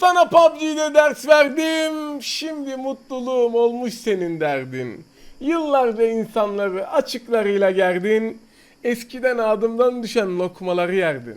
sana PUBG'de ders verdim. Şimdi mutluluğum olmuş senin derdin. Yıllarca insanları açıklarıyla gerdin. Eskiden adımdan düşen lokmaları yerdin.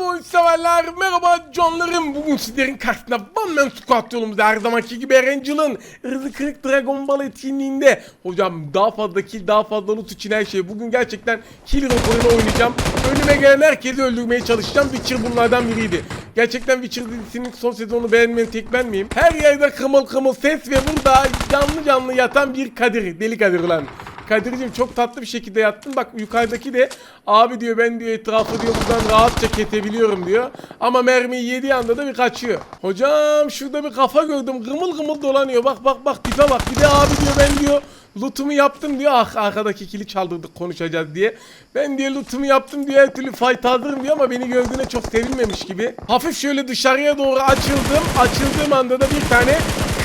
Merhaba oyun severler, merhaba canlarım. Bugün sizlerin karşısında One Man Squad yolumuzda her zamanki gibi Erencil'in Hızlı Kırık Dragon Ball etkinliğinde. Hocam daha fazla kill, daha fazla loot için her şey. Bugün gerçekten kill rekorunu oynayacağım. Önüme gelen herkesi öldürmeye çalışacağım. Witcher bunlardan biriydi. Gerçekten Witcher dizisinin son sezonunu beğenmeyen tek ben miyim? Her yerde kımıl kımıl ses ve burada canlı canlı yatan bir Kadir. Deli Kadir ulan. Kadir'cim çok tatlı bir şekilde yattın. Bak yukarıdaki de abi diyor ben diyor etrafı diyor buradan rahatça kesebiliyorum diyor. Ama mermiyi yediği anda da bir kaçıyor. Hocam şurada bir kafa gördüm. Gımıl gımıl dolanıyor. Bak bak bak tipe bak. Bir de abi diyor ben diyor lootumu yaptım diyor. Ah arkadaki kili çaldırdık konuşacağız diye. Ben diyor lootumu yaptım diyor. Her türlü fight hazırım diyor ama beni gördüğüne çok sevinmemiş gibi. Hafif şöyle dışarıya doğru açıldım. Açıldığım anda da bir tane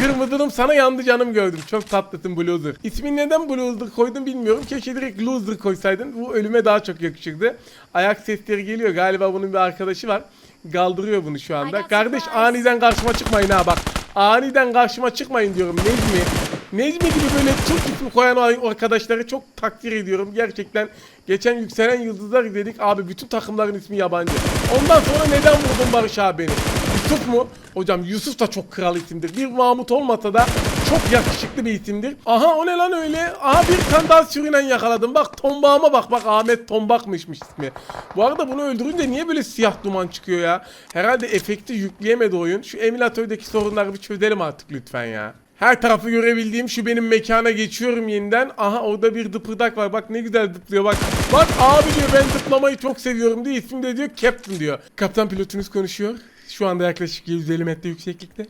Kırmızılım sana yandı canım gördüm. Çok tatlısın Bluzer. İsmin neden Bluzer koydun bilmiyorum. Keşke direkt Loser koysaydın. Bu ölüme daha çok yakışırdı. Ayak sesleri geliyor. Galiba bunun bir arkadaşı var. Kaldırıyor bunu şu anda. Kardeş aniden karşıma çıkmayın ha bak. Aniden karşıma çıkmayın diyorum Necmi. Necmi gibi böyle Türk ismi koyan arkadaşları çok takdir ediyorum. Gerçekten geçen Yükselen Yıldızlar izledik. Abi bütün takımların ismi yabancı. Ondan sonra neden vurdun Barış abi beni? Yusuf mu? Hocam Yusuf da çok kral isimdir. Bir Mahmut olmasa da çok yakışıklı bir isimdir. Aha o ne lan öyle? Aha bir tane daha sürünen yakaladım. Bak tombağıma bak bak Ahmet Tombak'mışmış ismi. Bu arada bunu öldürünce niye böyle siyah duman çıkıyor ya? Herhalde efekti yükleyemedi oyun. Şu emülatördeki sorunları bir çözelim artık lütfen ya. Her tarafı görebildiğim şu benim mekana geçiyorum yeniden. Aha orada bir dıpırdak var. Bak ne güzel dıplıyor bak. Bak abi diyor ben dıplamayı çok seviyorum diye ismi de diyor Captain diyor. Kaptan pilotunuz konuşuyor. Şu anda yaklaşık 150 metre yükseklikte.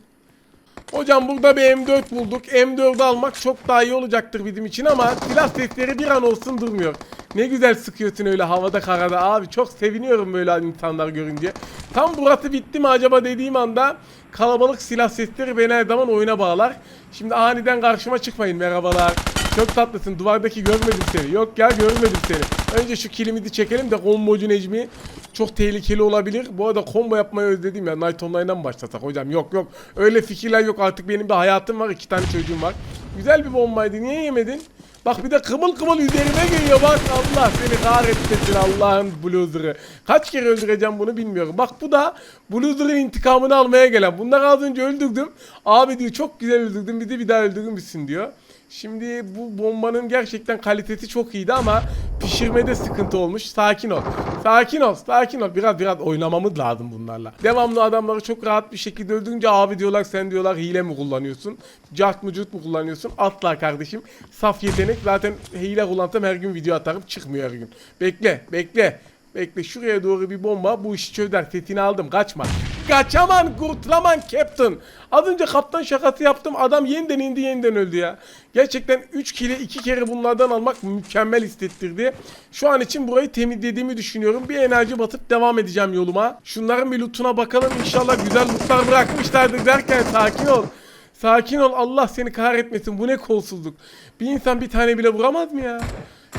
Hocam burada bir M4 bulduk. M4'ü almak çok daha iyi olacaktır bizim için ama silah sesleri bir an olsun durmuyor. Ne güzel sıkıyorsun öyle havada karada abi. Çok seviniyorum böyle insanlar görünce. Tam burası bitti mi acaba dediğim anda kalabalık silah sesleri beni her zaman oyuna bağlar. Şimdi aniden karşıma çıkmayın merhabalar. Çok tatlısın duvardaki görmedim seni. Yok ya görmedim seni. Önce şu kilimizi çekelim de kombocu Necmi çok tehlikeli olabilir. Bu arada combo yapmayı özledim ya. Night Online'dan başlasak hocam? Yok yok. Öyle fikirler yok. Artık benim bir hayatım var. iki tane çocuğum var. Güzel bir bombaydı. Niye yemedin? Bak bir de kımıl kımıl üzerime geliyor bak Allah seni kahretmesin Allah'ın bluzer'ı. Kaç kere öldüreceğim bunu bilmiyorum. Bak bu da bluzer'ın intikamını almaya gelen. Bunları az önce öldürdüm. Abi diyor çok güzel öldürdün bizi bir daha öldürmüşsün diyor. Şimdi bu bombanın gerçekten kalitesi çok iyiydi ama pişirmede sıkıntı olmuş. Sakin ol. Sakin ol. Sakin ol. Biraz biraz oynamamız lazım bunlarla. Devamlı adamları çok rahat bir şekilde öldürünce abi diyorlar sen diyorlar hile mi kullanıyorsun? Cart mı cürt mü kullanıyorsun? Atla kardeşim. Saf yetenek. Zaten hile kullansam her gün video atarım. Çıkmıyor her gün. Bekle. Bekle. Bekle şuraya doğru bir bomba bu işi çözer setini aldım kaçma. Kaçaman kurtulaman captain. Az önce kaptan şakası yaptım adam yeniden indi yeniden öldü ya. Gerçekten 3 kere 2 kere bunlardan almak mükemmel hissettirdi. Şu an için burayı temizlediğimi düşünüyorum. Bir enerji batıp devam edeceğim yoluma. Şunların bir lootuna bakalım inşallah güzel lootlar bırakmışlardır derken sakin ol. Sakin ol Allah seni kahretmesin bu ne kolsuzluk. Bir insan bir tane bile vuramaz mı ya?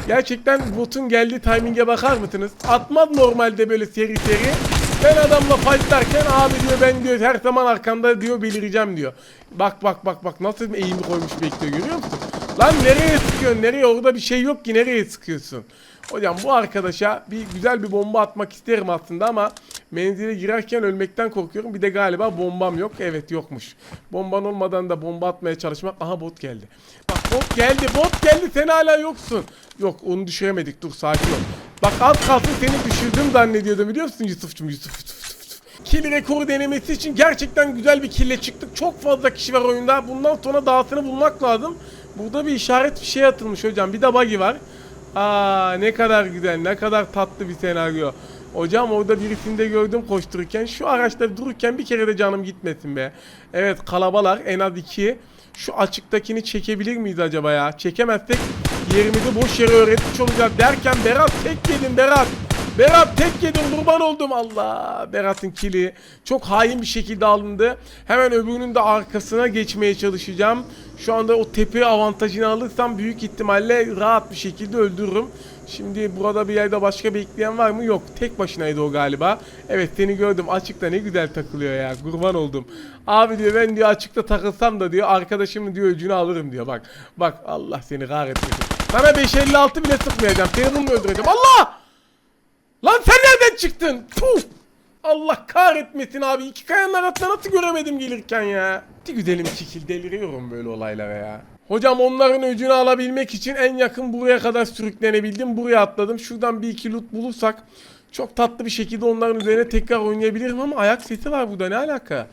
Gerçekten botun geldiği timing'e bakar mısınız? Atmaz normalde böyle seri seri. Ben adamla fightlarken abi diyor ben diyor her zaman arkanda diyor belireceğim diyor. Bak bak bak bak nasıl eğimi koymuş bekliyor görüyor musun? Lan nereye sıkıyorsun nereye orada bir şey yok ki nereye sıkıyorsun? Hocam bu arkadaşa bir güzel bir bomba atmak isterim aslında ama menzile girerken ölmekten korkuyorum. Bir de galiba bombam yok. Evet yokmuş. Bomban olmadan da bomba atmaya çalışmak. Aha bot geldi. Bak bot geldi bot geldi sen hala yoksun. Yok onu düşüremedik dur sakin ol. Bak az kalsın seni düşürdüm zannediyordum biliyor musun Yusuf'cum Yusuf Yusuf. Kill rekoru denemesi için gerçekten güzel bir kille çıktık. Çok fazla kişi var oyunda. Bundan sonra dahasını bulmak lazım. Burada bir işaret bir şey atılmış hocam. Bir de buggy var. Aa ne kadar güzel, ne kadar tatlı bir senaryo. Hocam orada birisini de gördüm koştururken. Şu araçta dururken bir kere de canım gitmesin be. Evet kalabalar en az iki. Şu açıktakini çekebilir miyiz acaba ya? Çekemezsek yerimizi boş yere öğretmiş olacağız derken Berat tek yedin Berat. Berat tek yedim kurban oldum Allah. Berat'ın kili çok hain bir şekilde alındı. Hemen öbürünün de arkasına geçmeye çalışacağım. Şu anda o tepe avantajını alırsam büyük ihtimalle rahat bir şekilde öldürürüm. Şimdi burada bir yerde başka bekleyen var mı? Yok. Tek başınaydı o galiba. Evet seni gördüm. Açıkta ne güzel takılıyor ya. Kurban oldum. Abi diyor ben diyor açıkta takılsam da diyor arkadaşımın diyor öcünü alırım diyor. Bak. Bak Allah seni kahretmesin. Sana 556 bile sıkmayacağım. Bununla öldüreceğim. Allah! Lan sen nereden çıktın? Puh! Allah kahretmesin abi. İki kayanın arasında nasıl göremedim gelirken ya. Bir güzelim çekil deliriyorum böyle olaylara ya. Hocam onların öcünü alabilmek için en yakın buraya kadar sürüklenebildim. Buraya atladım. Şuradan bir iki loot bulursak çok tatlı bir şekilde onların üzerine tekrar oynayabilirim ama ayak sesi var burada ne alaka?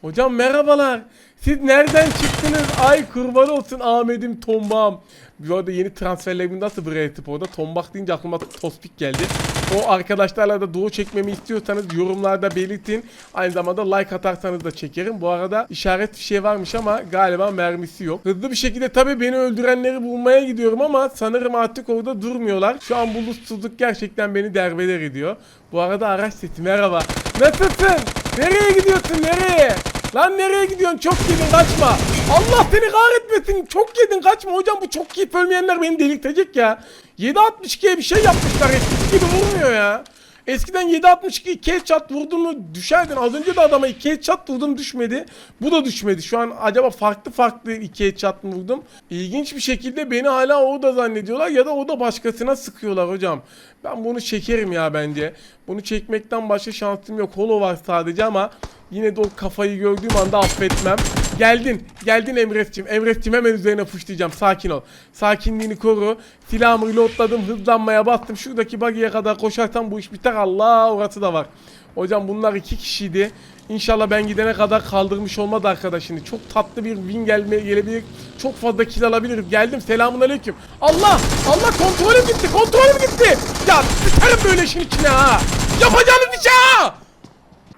Hocam merhabalar. Siz nereden çıktınız? Ay kurban olsun Ahmet'im tombağım. Bu arada yeni transferlerim nasıl buraya orada? Tombak deyince aklıma tospik geldi. O arkadaşlarla da doğu çekmemi istiyorsanız yorumlarda belirtin. Aynı zamanda like atarsanız da çekerim. Bu arada işaret bir şey varmış ama galiba mermisi yok. Hızlı bir şekilde tabii beni öldürenleri bulmaya gidiyorum ama sanırım artık orada durmuyorlar. Şu an bulutsuzluk gerçekten beni derbeder ediyor. Bu arada araç sesi merhaba. Nasılsın? Nereye gidiyorsun nereye? Lan nereye gidiyorsun? Çok yedin kaçma. Allah seni kahretmesin. Çok yedin kaçma. Hocam bu çok yiyip ölmeyenler beni delirtecek ya. 7.62'ye bir şey yapmışlar. Eskisi gibi vurmuyor ya. Eskiden 7.62 2 headshot vurdun mu düşerdin. Az önce de adama 2 headshot vurdum düşmedi. Bu da düşmedi. Şu an acaba farklı farklı 2 headshot mı vurdum? İlginç bir şekilde beni hala o da zannediyorlar ya da o da başkasına sıkıyorlar hocam. Ben bunu çekerim ya bence. Bunu çekmekten başka şansım yok. Holo var sadece ama yine de o kafayı gördüğüm anda affetmem. Geldin. Geldin Emret'cim. Emret'cim hemen üzerine puşlayacağım. Sakin ol. Sakinliğini koru. Silahımı reloadladım. Hızlanmaya bastım. Şuradaki buggy'e kadar koşarsam bu iş biter. Allah orası da var. Hocam bunlar iki kişiydi. İnşallah ben gidene kadar kaldırmış olmadı arkadaşını. Çok tatlı bir win gelme gelebilir. Çok fazla kill alabilirim. Geldim. Selamun aleyküm. Allah! Allah kontrolüm gitti. Kontrolüm gitti. Ya biterim böyle işin içine ha. Yapacağınız işe ha.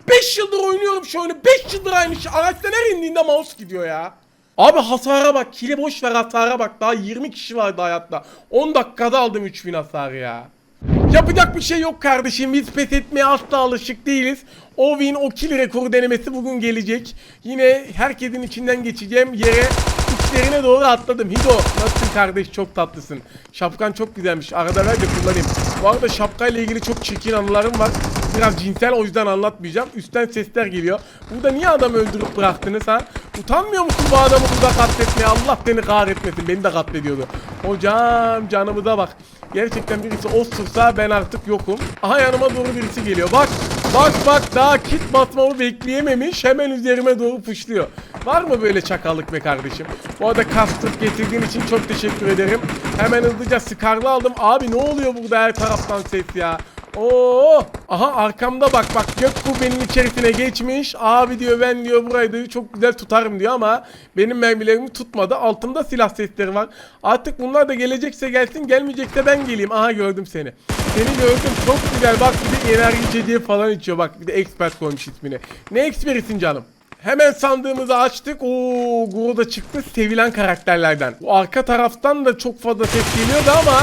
5 yıldır oynuyorum şu oyunu. 5 yıldır aynı şey. Araçtan her indiğinde mouse gidiyor ya. Abi hasara bak. Kili boş ver hasara bak. Daha 20 kişi vardı hayatta. 10 dakikada aldım 3000 hasar ya. Yapacak bir şey yok kardeşim. Biz pes etmeye asla alışık değiliz. O win, o kill rekoru denemesi bugün gelecek. Yine herkesin içinden geçeceğim yere içlerine doğru atladım. Hido nasılsın kardeş çok tatlısın. Şapkan çok güzelmiş. Arada ver de kullanayım. Bu arada şapkayla ilgili çok çirkin anılarım var. Biraz cinsel o yüzden anlatmayacağım. Üstten sesler geliyor. Burada niye adamı öldürüp bıraktınız ha? Utanmıyor musun bu adamı burada katletmeye? Allah seni kahretmesin. Beni de katlediyordu. Hocam canımıza bak. Gerçekten birisi osursa ben artık yokum. Aha yanıma doğru birisi geliyor. Bak bak bak daha kit basmamı bekleyememiş. Hemen üzerime doğru puşluyor. Var mı böyle çakallık be kardeşim? Bu arada kastırıp getirdiğin için çok teşekkür ederim. Hemen hızlıca skarlı aldım. Abi ne oluyor burada her taraftan ses ya? Oo! Aha arkamda bak bak gök kubbenin içerisine geçmiş. Abi diyor ben diyor burayı diyor çok güzel tutarım diyor ama benim mermilerimi tutmadı. Altımda silah sesleri var. Artık bunlar da gelecekse gelsin gelmeyecekse ben geleyim. Aha gördüm seni. Seni gördüm çok güzel bak bir de enerji içeceği falan içiyor bak bir de expert koymuş ismini. Ne expert'in canım? Hemen sandığımızı açtık. Oo, Guru da çıktı. Sevilen karakterlerden. Bu arka taraftan da çok fazla ses geliyordu ama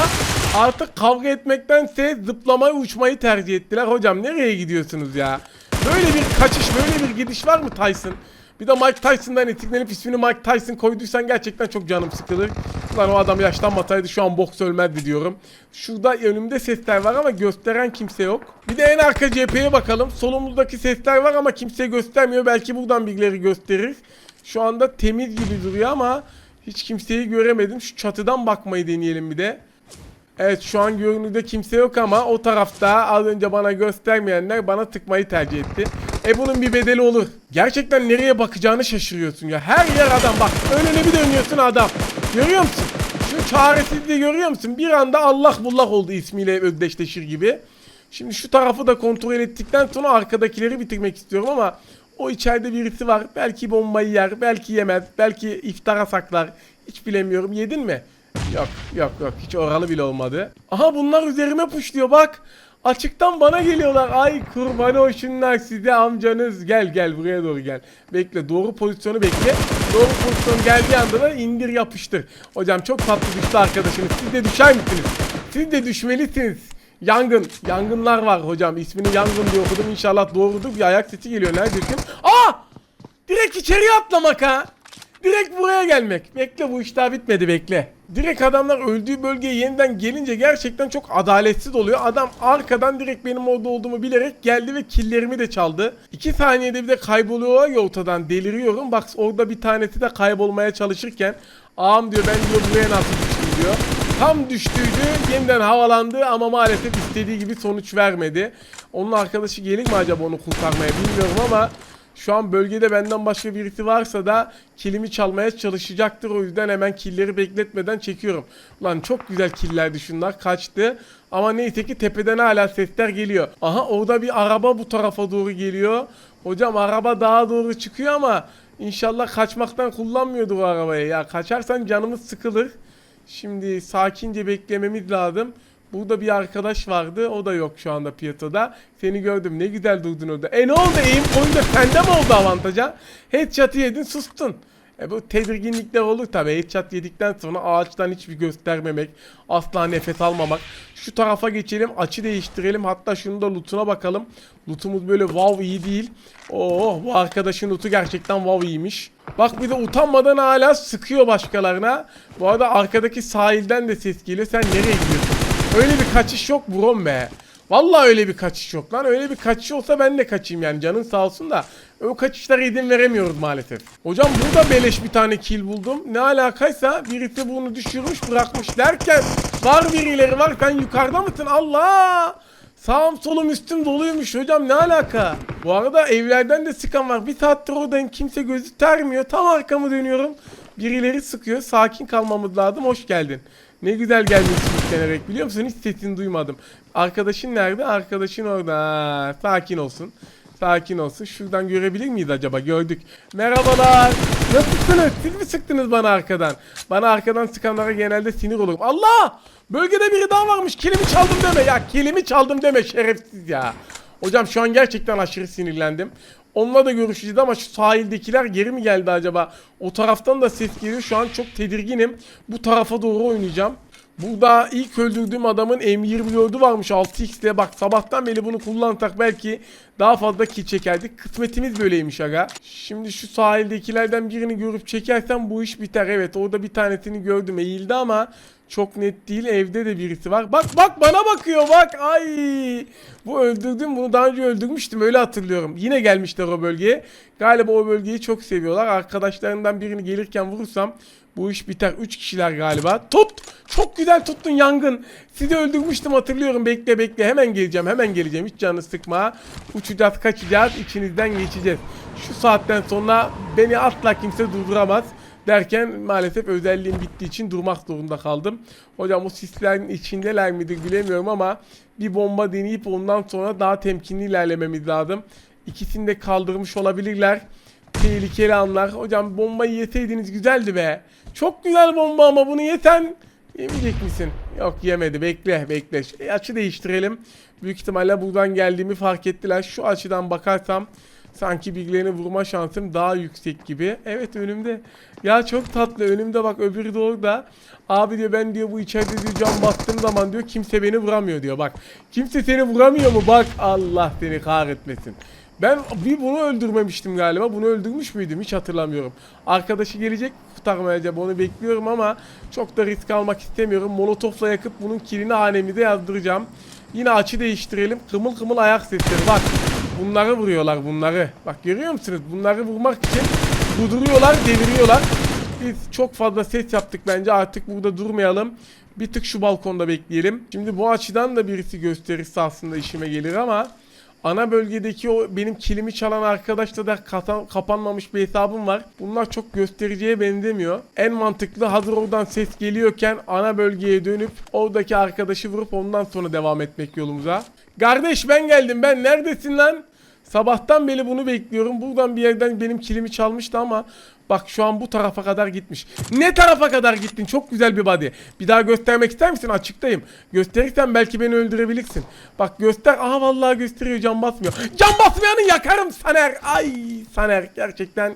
artık kavga etmektense zıplamayı uçmayı tercih ettiler. Hocam nereye gidiyorsunuz ya? Böyle bir kaçış, böyle bir gidiş var mı Tyson? Bir de Mike Tyson'dan etiklenip ismini Mike Tyson koyduysan gerçekten çok canım sıkılır. Ulan o adam yaşlanmasaydı şu an boks ölmezdi diyorum. Şurada önümde sesler var ama gösteren kimse yok. Bir de en arka cepheye bakalım. Solumuzdaki sesler var ama kimse göstermiyor. Belki buradan birileri gösterir. Şu anda temiz gibi duruyor ama hiç kimseyi göremedim. Şu çatıdan bakmayı deneyelim bir de. Evet şu an görünürde kimse yok ama o tarafta az önce bana göstermeyenler bana tıkmayı tercih etti. E bunun bir bedeli olur. Gerçekten nereye bakacağını şaşırıyorsun ya. Her yer adam bak. Önüne bir dönüyorsun adam. Görüyor musun? Şu çaresizliği görüyor musun? Bir anda Allah bullak oldu ismiyle özdeşleşir gibi. Şimdi şu tarafı da kontrol ettikten sonra arkadakileri bitirmek istiyorum ama o içeride birisi var. Belki bombayı yer, belki yemez, belki iftara saklar. Hiç bilemiyorum. Yedin mi? Yok yok yok hiç oralı bile olmadı. Aha bunlar üzerime puşluyor bak. Açıktan bana geliyorlar. Ay kurban olsunlar size amcanız. Gel gel buraya doğru gel. Bekle doğru pozisyonu bekle. Doğru pozisyon geldiği anda da indir yapıştır. Hocam çok tatlı düştü arkadaşınız. Siz de düşer misiniz? Siz de düşmelisiniz. Yangın. Yangınlar var hocam. İsmini yangın diye okudum. İnşallah doğrudur. Bir ayak sesi geliyor. Neredesin? Aa! Direkt içeriye atlamak ha. Direkt buraya gelmek. Bekle bu iş daha bitmedi bekle. Direkt adamlar öldüğü bölgeye yeniden gelince gerçekten çok adaletsiz oluyor. Adam arkadan direkt benim orada olduğumu bilerek geldi ve killerimi de çaldı. 2 saniyede bir de kayboluyorlar ya ortadan deliriyorum. Bak orada bir tanesi de kaybolmaya çalışırken ağam diyor ben diyor buraya nasıl düştüm diyor. Tam düştüydü yeniden havalandı ama maalesef istediği gibi sonuç vermedi. Onun arkadaşı gelir mi acaba onu kurtarmaya bilmiyorum ama şu an bölgede benden başka birisi varsa da kilimi çalmaya çalışacaktır. O yüzden hemen killeri bekletmeden çekiyorum. Lan çok güzel killerdi şunlar. Kaçtı. Ama neyse ki tepeden hala sesler geliyor. Aha orada bir araba bu tarafa doğru geliyor. Hocam araba daha doğru çıkıyor ama inşallah kaçmaktan kullanmıyordu bu arabayı. Ya kaçarsan canımız sıkılır. Şimdi sakince beklememiz lazım. Burada bir arkadaş vardı. O da yok şu anda piyasada. Seni gördüm. Ne güzel durdun orada. E ne oldu? Eğim koyunda sende mi oldu avantaja? Headshot'ı yedin sustun. E bu tedirginlikler olur tabi. Headshot yedikten sonra ağaçtan hiçbir göstermemek. Asla nefes almamak. Şu tarafa geçelim. Açı değiştirelim. Hatta şunu da lootuna bakalım. Lootumuz böyle wow iyi değil. Oo bu arkadaşın lootu gerçekten wow iyiymiş. Bak bir de utanmadan hala sıkıyor başkalarına. Bu arada arkadaki sahilden de ses geliyor. Sen nereye gidiyorsun? Öyle bir kaçış yok brom be. Vallahi öyle bir kaçış yok lan. Öyle bir kaçış olsa ben de kaçayım yani. Canın sağ olsun da. O kaçışlara izin veremiyoruz maalesef. Hocam burada beleş bir tane kill buldum. Ne alakaysa birisi bunu düşürmüş bırakmış derken var birileri var. Sen yukarıda mısın? Allah! Sağım solum üstüm doluymuş hocam ne alaka? Bu arada evlerden de sıkan var. Bir saattir oradayım kimse gözü termiyor. Tam arkamı dönüyorum. Birileri sıkıyor. Sakin kalmamız lazım. Hoş geldin. Ne güzel gelmişsin istenerek biliyor musun? Hiç sesini duymadım. Arkadaşın nerede? Arkadaşın orada. Sakin olsun. Sakin olsun. Şuradan görebilir miyiz acaba? Gördük. Merhabalar. Nasılsınız? Siz mi sıktınız bana arkadan? Bana arkadan sıkanlara genelde sinir olurum. Allah! Bölgede biri daha varmış. Kilimi çaldım deme ya. Kilimi çaldım deme şerefsiz ya. Hocam şu an gerçekten aşırı sinirlendim. Onunla da görüşeceğiz ama şu sahildekiler geri mi geldi acaba? O taraftan da ses geliyor. Şu an çok tedirginim. Bu tarafa doğru oynayacağım. Burada ilk öldürdüğüm adamın M24'ü varmış 6x'le. Bak sabahtan beri bunu kullansak belki daha fazla kill çekerdik. Kısmetimiz böyleymiş aga. Şimdi şu sahildekilerden birini görüp çekersem bu iş biter. Evet orada bir tanesini gördüm eğildi ama çok net değil. Evde de birisi var. Bak bak bana bakıyor bak. Ay. Bu öldürdüm. Bunu daha önce öldürmüştüm. Öyle hatırlıyorum. Yine gelmişler o bölgeye. Galiba o bölgeyi çok seviyorlar. Arkadaşlarından birini gelirken vurursam bu iş biter. 3 kişiler galiba. Tut. Çok güzel tuttun yangın. Sizi öldürmüştüm hatırlıyorum. Bekle bekle. Hemen geleceğim. Hemen geleceğim. Hiç canını sıkma. Uçacağız kaçacağız. İçinizden geçeceğiz. Şu saatten sonra beni asla kimse durduramaz derken maalesef özelliğim bittiği için durmak zorunda kaldım. Hocam o sislerin içindeler midir bilemiyorum ama bir bomba deneyip ondan sonra daha temkinli ilerlememiz lazım. İkisini de kaldırmış olabilirler. Tehlikeli anlar. Hocam bombayı yeseydiniz güzeldi be. Çok güzel bomba ama bunu yesen yemeyecek misin? Yok yemedi. Bekle bekle. Şey, açı değiştirelim. Büyük ihtimalle buradan geldiğimi fark ettiler. Şu açıdan bakarsam sanki birilerini vurma şansım daha yüksek gibi. Evet önümde. Ya çok tatlı. Önümde bak öbürü de orada. Abi diyor ben diyor bu içeride diyor cam bastığım zaman diyor kimse beni vuramıyor diyor. Bak kimse seni vuramıyor mu? Bak Allah seni kahretmesin. Ben bir bunu öldürmemiştim galiba. Bunu öldürmüş müydüm? Hiç hatırlamıyorum. Arkadaşı gelecek kurtarmaya acaba onu bekliyorum ama çok da risk almak istemiyorum. Molotofla yakıp bunun kilini hanemize yazdıracağım. Yine açı değiştirelim. Kımıl kımıl ayak sesleri. Bak bunları vuruyorlar bunları. Bak görüyor musunuz? Bunları vurmak için durduruyorlar, deviriyorlar. Biz çok fazla ses yaptık bence artık burada durmayalım. Bir tık şu balkonda bekleyelim. Şimdi bu açıdan da birisi gösterirse aslında işime gelir ama ana bölgedeki o benim kilimi çalan arkadaşla da kata- kapanmamış bir hesabım var. Bunlar çok göstericiye benzemiyor. En mantıklı hazır oradan ses geliyorken ana bölgeye dönüp oradaki arkadaşı vurup ondan sonra devam etmek yolumuza. Kardeş ben geldim ben neredesin lan? Sabahtan beri bunu bekliyorum. Buradan bir yerden benim kilimi çalmıştı ama bak şu an bu tarafa kadar gitmiş. Ne tarafa kadar gittin? Çok güzel bir body. Bir daha göstermek ister misin? Açıktayım. Gösterirsen belki beni öldürebilirsin. Bak göster. Aha vallahi gösteriyor. Can basmıyor. Can basmayanı yakarım Saner. Ay Saner gerçekten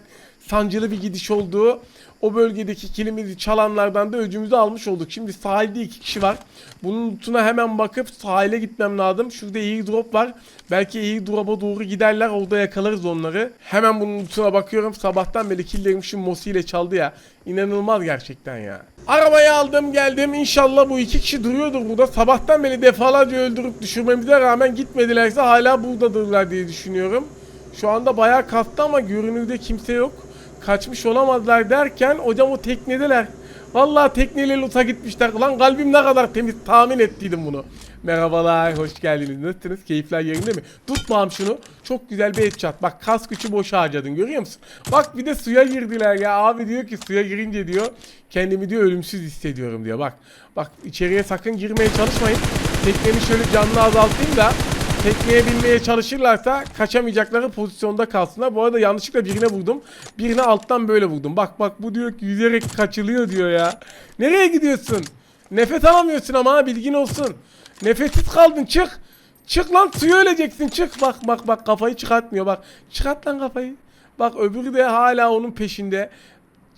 sancılı bir gidiş oldu. O bölgedeki kilimizi çalanlardan da öcümüzü almış olduk. Şimdi sahilde iki kişi var. Bunun lootuna hemen bakıp sahile gitmem lazım. Şurada iyi drop var. Belki iyi drop'a doğru giderler. Orada yakalarız onları. Hemen bunun lootuna bakıyorum. Sabahtan beri killerim şu Mosi ile çaldı ya. İnanılmaz gerçekten ya. Arabayı aldım geldim. İnşallah bu iki kişi duruyordur burada. Sabahtan beri defalarca öldürüp düşürmemize rağmen gitmedilerse hala buradadırlar diye düşünüyorum. Şu anda bayağı kastı ama görünürde kimse yok. Kaçmış olamazlar derken hocam o teknedeler. Vallahi tekneyle luta gitmişler. Lan kalbim ne kadar temiz tahmin ettiydim bunu. Merhabalar, hoş geldiniz. Nasılsınız? Keyifler yerinde mi? Tutmam şunu. Çok güzel bir headshot. Bak kas gücü boş harcadın görüyor musun? Bak bir de suya girdiler ya. Abi diyor ki suya girince diyor kendimi diyor ölümsüz hissediyorum diyor. Bak bak içeriye sakın girmeye çalışmayın. Teknemi şöyle canlı azaltayım da tekneye binmeye çalışırlarsa kaçamayacakları pozisyonda kalsınlar. Bu arada yanlışlıkla birine vurdum. Birine alttan böyle vurdum. Bak bak bu diyor ki yüzerek kaçılıyor diyor ya. Nereye gidiyorsun? Nefes alamıyorsun ama bilgin olsun. Nefessiz kaldın çık. Çık lan suya öleceksin çık. Bak bak bak kafayı çıkartmıyor bak. Çıkart lan kafayı. Bak öbürü de hala onun peşinde.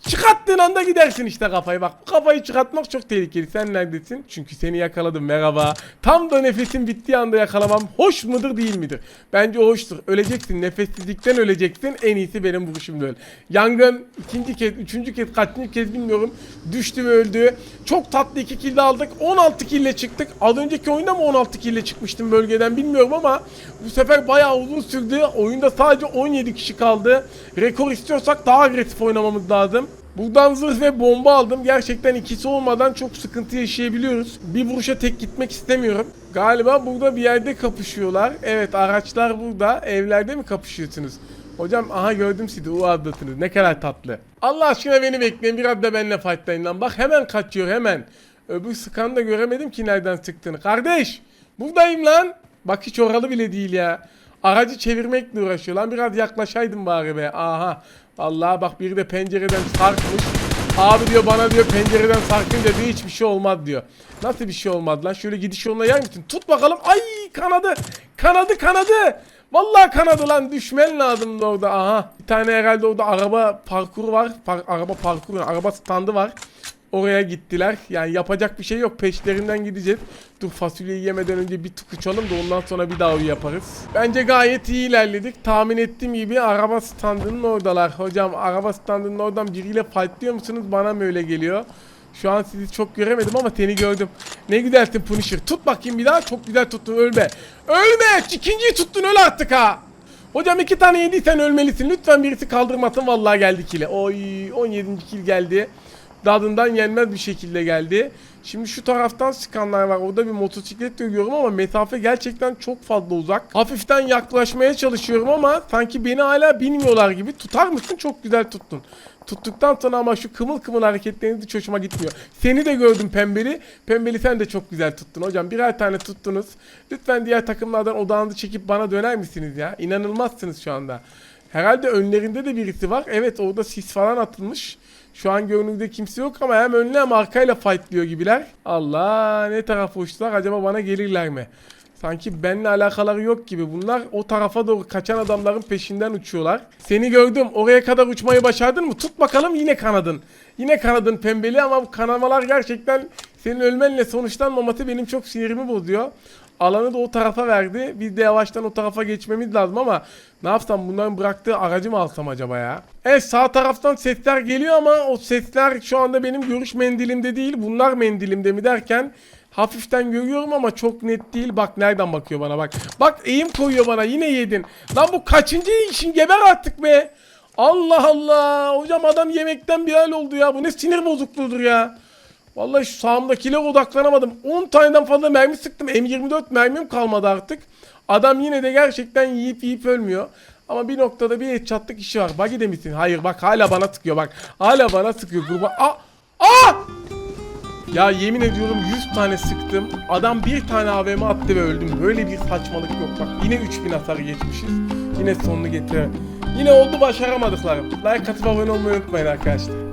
Çıkarttığın anda gidersin işte kafayı bak. Bu kafayı çıkartmak çok tehlikeli. Sen neredesin? Çünkü seni yakaladım merhaba. Tam da nefesin bittiği anda yakalamam hoş mudur değil midir? Bence hoştur. Öleceksin. Nefessizlikten öleceksin. En iyisi benim vuruşumda öl. Yangın ikinci kez, üçüncü kez, kaçıncı kez bilmiyorum. Düştü ve öldü. Çok tatlı iki kill aldık. 16 kill çıktık. Az önceki oyunda mı 16 kill çıkmıştım bölgeden bilmiyorum ama bu sefer bayağı uzun sürdü. Oyunda sadece 17 kişi kaldı. Rekor istiyorsak daha agresif oynamamız lazım. Buradan zırh ve bomba aldım. Gerçekten ikisi olmadan çok sıkıntı yaşayabiliyoruz. Bir vuruşa tek gitmek istemiyorum. Galiba burada bir yerde kapışıyorlar. Evet araçlar burada. Evlerde mi kapışıyorsunuz? Hocam aha gördüm sizi o adlatınız. Ne kadar tatlı. Allah aşkına beni bekleyin. Biraz da benimle fightlayın lan. Bak hemen kaçıyor hemen. Öbür sıkanı da göremedim ki nereden sıktığını. Kardeş buradayım lan. Bak hiç oralı bile değil ya. Aracı çevirmekle uğraşıyor lan. Biraz yaklaşaydım bari be. Aha. Vallahi bak biri de pencereden sarkmış. Abi diyor bana diyor pencereden sarkınca diyor hiçbir şey olmaz diyor. Nasıl bir şey olmaz lan? Şöyle gidiş yoluna yer misin? Tut bakalım. Ay kanadı. Kanadı kanadı. Vallahi kanadı lan düşmen lazımdı orada. Aha. Bir tane herhalde orada araba parkuru var. Par- araba parkuru, araba standı var. Oraya gittiler. Yani yapacak bir şey yok. Peşlerinden gideceğiz. Dur fasulyeyi yemeden önce bir tık uçalım da ondan sonra bir daha yaparız. Bence gayet iyi ilerledik. Tahmin ettiğim gibi araba standının oradalar. Hocam araba standının oradan biriyle fightlıyor musunuz? Bana mı öyle geliyor? Şu an sizi çok göremedim ama seni gördüm. Ne güzelsin Punisher. Tut bakayım bir daha. Çok güzel tuttun. Ölme. Ölme. İkinciyi tuttun. Öl artık ha. Hocam iki tane yediysen ölmelisin. Lütfen birisi kaldırmasın. Vallahi geldi kile. Oy 17. kill geldi. Dadından yenmez bir şekilde geldi. Şimdi şu taraftan sıkanlar var. Orada bir motosiklet görüyorum ama mesafe gerçekten çok fazla uzak. Hafiften yaklaşmaya çalışıyorum ama sanki beni hala bilmiyorlar gibi. Tutar mısın? Çok güzel tuttun. Tuttuktan sonra ama şu kımıl kımıl hareketleriniz hiç hoşuma gitmiyor. Seni de gördüm pembeli. Pembeli sen de çok güzel tuttun hocam. Birer tane tuttunuz. Lütfen diğer takımlardan odağınızı çekip bana döner misiniz ya? İnanılmazsınız şu anda. Herhalde önlerinde de birisi var. Evet orada sis falan atılmış. Şu an görünürde kimse yok ama hem önlü hem arkayla fightlıyor gibiler. Allah ne tarafa uçtular acaba bana gelirler mi? Sanki benimle alakaları yok gibi. Bunlar o tarafa doğru kaçan adamların peşinden uçuyorlar. Seni gördüm. Oraya kadar uçmayı başardın mı? Tut bakalım yine kanadın. Yine kanadın pembeli ama bu kanamalar gerçekten senin ölmenle sonuçlanmaması benim çok sinirimi bozuyor. Alanı da o tarafa verdi. Biz de yavaştan o tarafa geçmemiz lazım ama ne yapsam bunların bıraktığı aracı mı alsam acaba ya? Evet sağ taraftan sesler geliyor ama o sesler şu anda benim görüş mendilimde değil. Bunlar mendilimde mi derken hafiften görüyorum ama çok net değil. Bak nereden bakıyor bana bak. Bak eğim koyuyor bana yine yedin. Lan bu kaçıncı işin geber artık be. Allah Allah. Hocam adam yemekten bir hal oldu ya. Bu ne sinir bozukluğudur ya. Vallahi şu sağımdakiyle odaklanamadım. 10 taneden fazla mermi sıktım. M24 mermim kalmadı artık. Adam yine de gerçekten yiyip yiyip ölmüyor. Ama bir noktada bir headshotlık işi var. Buggy de? Hayır bak hala bana sıkıyor bak. Hala bana sıkıyor. Gruba... Aa! Aa! Ya yemin ediyorum 100 tane sıktım. Adam bir tane AVM attı ve öldüm. Böyle bir saçmalık yok. Bak yine 3000 hasar geçmişiz. Yine sonunu getire. Yine oldu başaramadıklarım. Like atıp abone olmayı unutmayın arkadaşlar.